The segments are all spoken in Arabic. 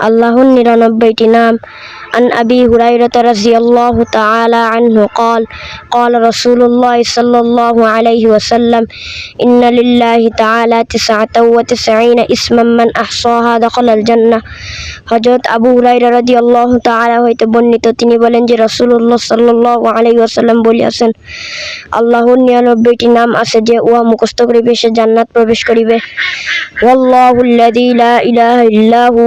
আল্লাহর নিরানব্বইটি নাম عن أبي هريرة رضي الله تعالى عنه قال قال رسول الله صلى الله عليه وسلم إن لله تعالى تسعة وتسعين اسما من أحصاها دخل الجنة হজরত আবু হুরাইরা রাদি আল্লাহ তাআলা হইতে বর্ণিত তিনি বলেন যে রাসূলুল্লাহ সাল্লাল্লাহু আলাইহি ওয়াসাল্লাম বলিয়াছেন আল্লাহর নিরানব্বইটি নাম আছে যে উহা মুখস্থ করিবে সে জান্নাত প্রবেশ করিবে ওয়াল্লাহু আল্লাযী লা ইলাহা ইল্লাহু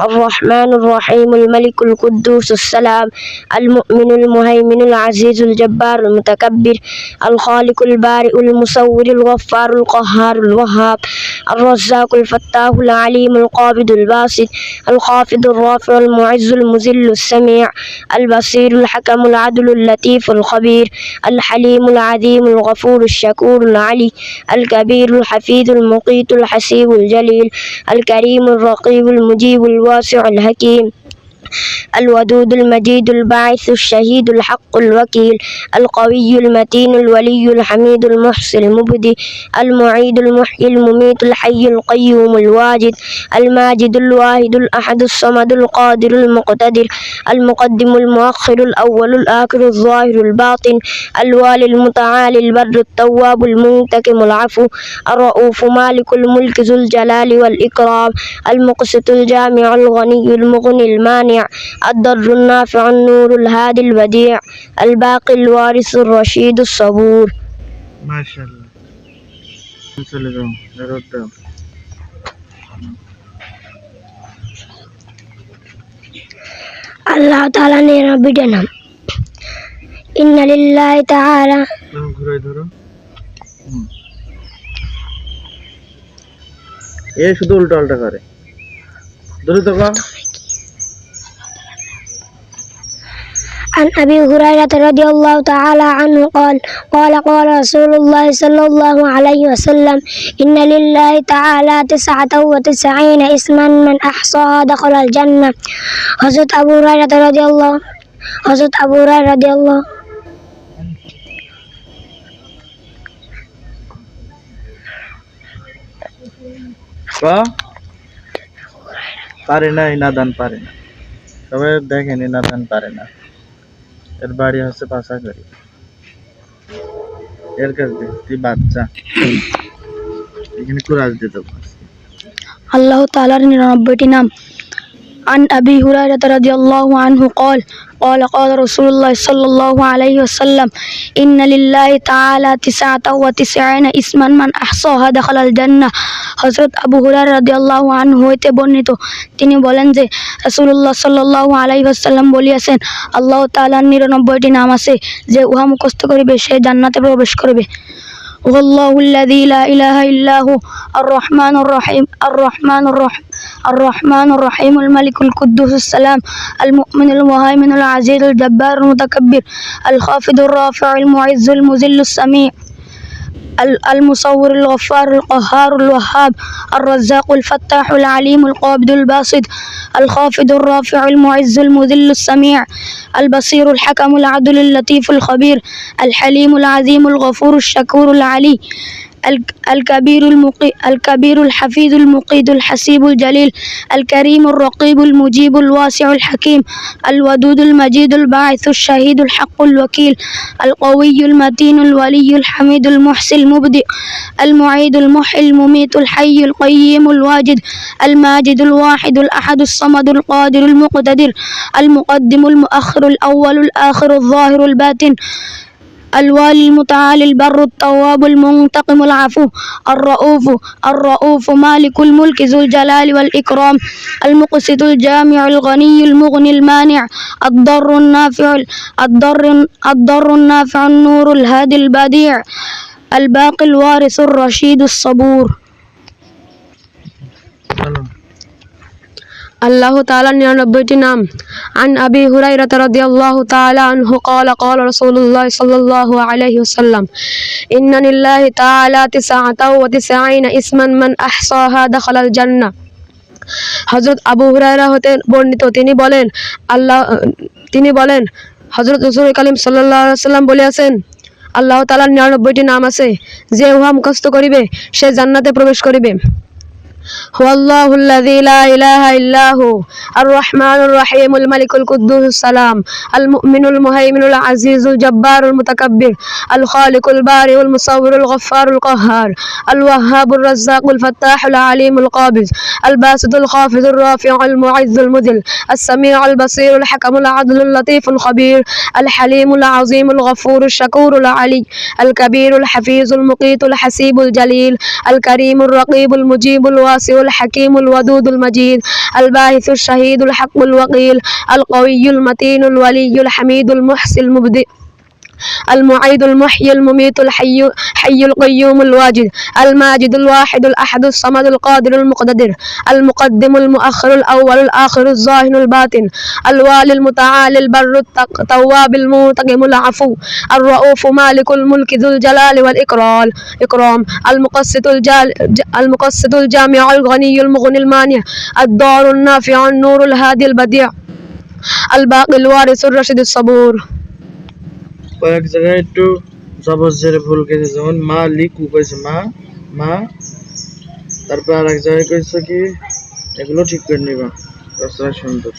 الرحمن الرحيم الملك القدوس السلام المؤمن المهيمن العزيز الجبار المتكبر الخالق البارئ المصور الغفار القهار الوهاب الرزاق الفتاح العليم القابض الباسط الخافض الرافع المعز المذل السميع البصير الحكم العدل اللطيف الخبير الحليم العظيم الغفور الشكور العلي الكبير الحفيظ المقيت الحسيب الجليل الكريم الرقيب المجيب الواسع الحكيم. الودود المجيد الباعث الشهيد الحق الوكيل القوي المتين الولي الحميد المحصي المبدي المعيد المحيي المميت الحي القيوم الواجد الماجد الواحد الأحد الصمد القادر المقتدر المقدم المؤخر الأول الآخر الظاهر الباطن الوالي المتعالي البر التواب المنتقم العفو الرؤوف مالك الملك ذو الجلال والإكرام المقسط الجامع الغني المغني المانع الضر النافع النور الهادي البديع الباقي الوارث الرشيد الصبور মাশাআল্লাহ চলে যাও রোদ দাও আল্লাহ তাআলা নিরানব্বইটা নাম ইন্না লিল্লাহি তাআলা তুমি ঘুরে ধরো হুম। এ শুধু উল্টা উল্টা করে দ্রুত কর عن أبي هريرة رضي الله تعالى عنه قال قال قال رسول الله صلى الله عليه وسلم إن لله تعالى تسعة وتسعين اسما من أحصاها دخل الجنة حضرت أبو هريرة رضي الله حضرت أبو هريرة رضي الله ক পারে না এই নাদান পারে না সবাই দেখেন এই নাদান পারে না এর বাড়ি হচ্ছে পাশাকড়ি এর কাছে তুই বাচ্চা এখানে কুরাজ দিতে পারছিস الله تعالى নিরানব্বইটি নাম عن أبي هريرة رضي الله عنه قال قال قال رسول الله صلى الله عليه وسلم إن لله تعالى تسعة وتسعين اسما من أحصاها دخل الجنة হজরত আবু হুরার রাদি আল্লাহ আন হইতে বর্ণিত তিনি বলেন যে রাসূলুল্লাহ সাল্লাল্লাহু আলাইহি ওয়াসাল্লাম বলিয়াছেন আল্লাহ তাআলার নিরানব্বইটি নাম আছে যে উহা মুখস্থ করিবে সে জান্নাতে প্রবেশ করবে والله الذي لا إله إلا هو الرحمن الرحيم الرحمن الرحيم الرحمن الرحيم الملك القدوس السلام المؤمن المهيمن العزيز الجبار المتكبر الخافض الرافع المعز المذل السميع ال- المصور الغفار القهار الوهاب الرزاق الفتاح العليم القابض الباسط الخافض الرافع المعز المذل السميع البصير الحكم العدل اللطيف الخبير الحليم العظيم الغفور الشكور العلي. الكبير المقي الكبير الحفيظ المقيد الحسيب الجليل الكريم الرقيب المجيب الواسع الحكيم الودود المجيد الباعث الشهيد الحق الوكيل القوي المتين الولي الحميد المحسن المبدئ المعيد المحيي المميت الحي القيم الواجد الماجد الواحد الأحد الصمد القادر المقتدر المقدم المؤخر الأول الآخر الظاهر الباطن الوالي المتعالي البر التواب المنتقم العفو الرؤوف الرؤوف مالك الملك ذو الجلال والإكرام المقسط الجامع الغني المغني المانع الضر النافع الضر الضر النافع النور الهادي البديع الباقي الوارث الرشيد الصبور আল্লাহ তাআলা নিরানব্বইটি নাম عن أبي هريرة رضي الله تعالى عنه قال قال رسول الله صلى الله عليه وسلم إن لله تعالى تسعة وتسعين اسما من أحصاها دخل الجنة হজরত আবু হুরায়রা হতে বর্ণিত তিনি বলেন আল্লাহ তিনি বলেন হজরত রসুল কালিম সাল্লাহ সাল্লাম বলিয়াছেন আল্লাহ তালার নিরানব্বইটি নাম আছে যে উহা মুখস্থ করিবে সে জান্নাতে প্রবেশ করিবে هو الله الذي لا إله إلا هو الرحمن الرحيم الملك القدوس السلام المؤمن المهيمن العزيز الجبار المتكبر الخالق البارئ المصور الغفار القهار الوهاب الرزاق الفتاح العليم القابض الباسط الخافض الرافع المعز المذل السميع البصير الحكم العدل اللطيف الخبير الحليم العظيم الغفور الشكور العلي الكبير الحفيظ المقيت الحسيب الجليل الكريم الرقيب المجيب الواسع الحكيم الودود المجيد الباعث الشهيد الحق الوقيل القوي المتين الولي الحميد المحسن المبدئ. المعيد المحيي المميت الحي حي القيوم الواجد الماجد الواحد الأحد الصمد القادر المقتدر المقدم المؤخر الأول الآخر الظاهر الباطن الوالي المتعالي البر التواب المنتقم العفو الرؤوف مالك الملك ذو الجلال والإكرام إكرام المقسط الجال المقسط الجامع الغني المغني المانع الدار النافع النور الهادي البديع الباقي الوارث الرشيد الصبور. কয়েক জায়গায় একটু জবর জেরে ভুল গেছে যেমন মা লিকু কয়েছে মা মা। তারপর আর এক জায়গায় কয়েছে কি, এগুলো ঠিক করে নিবা। রচনা সুন্দর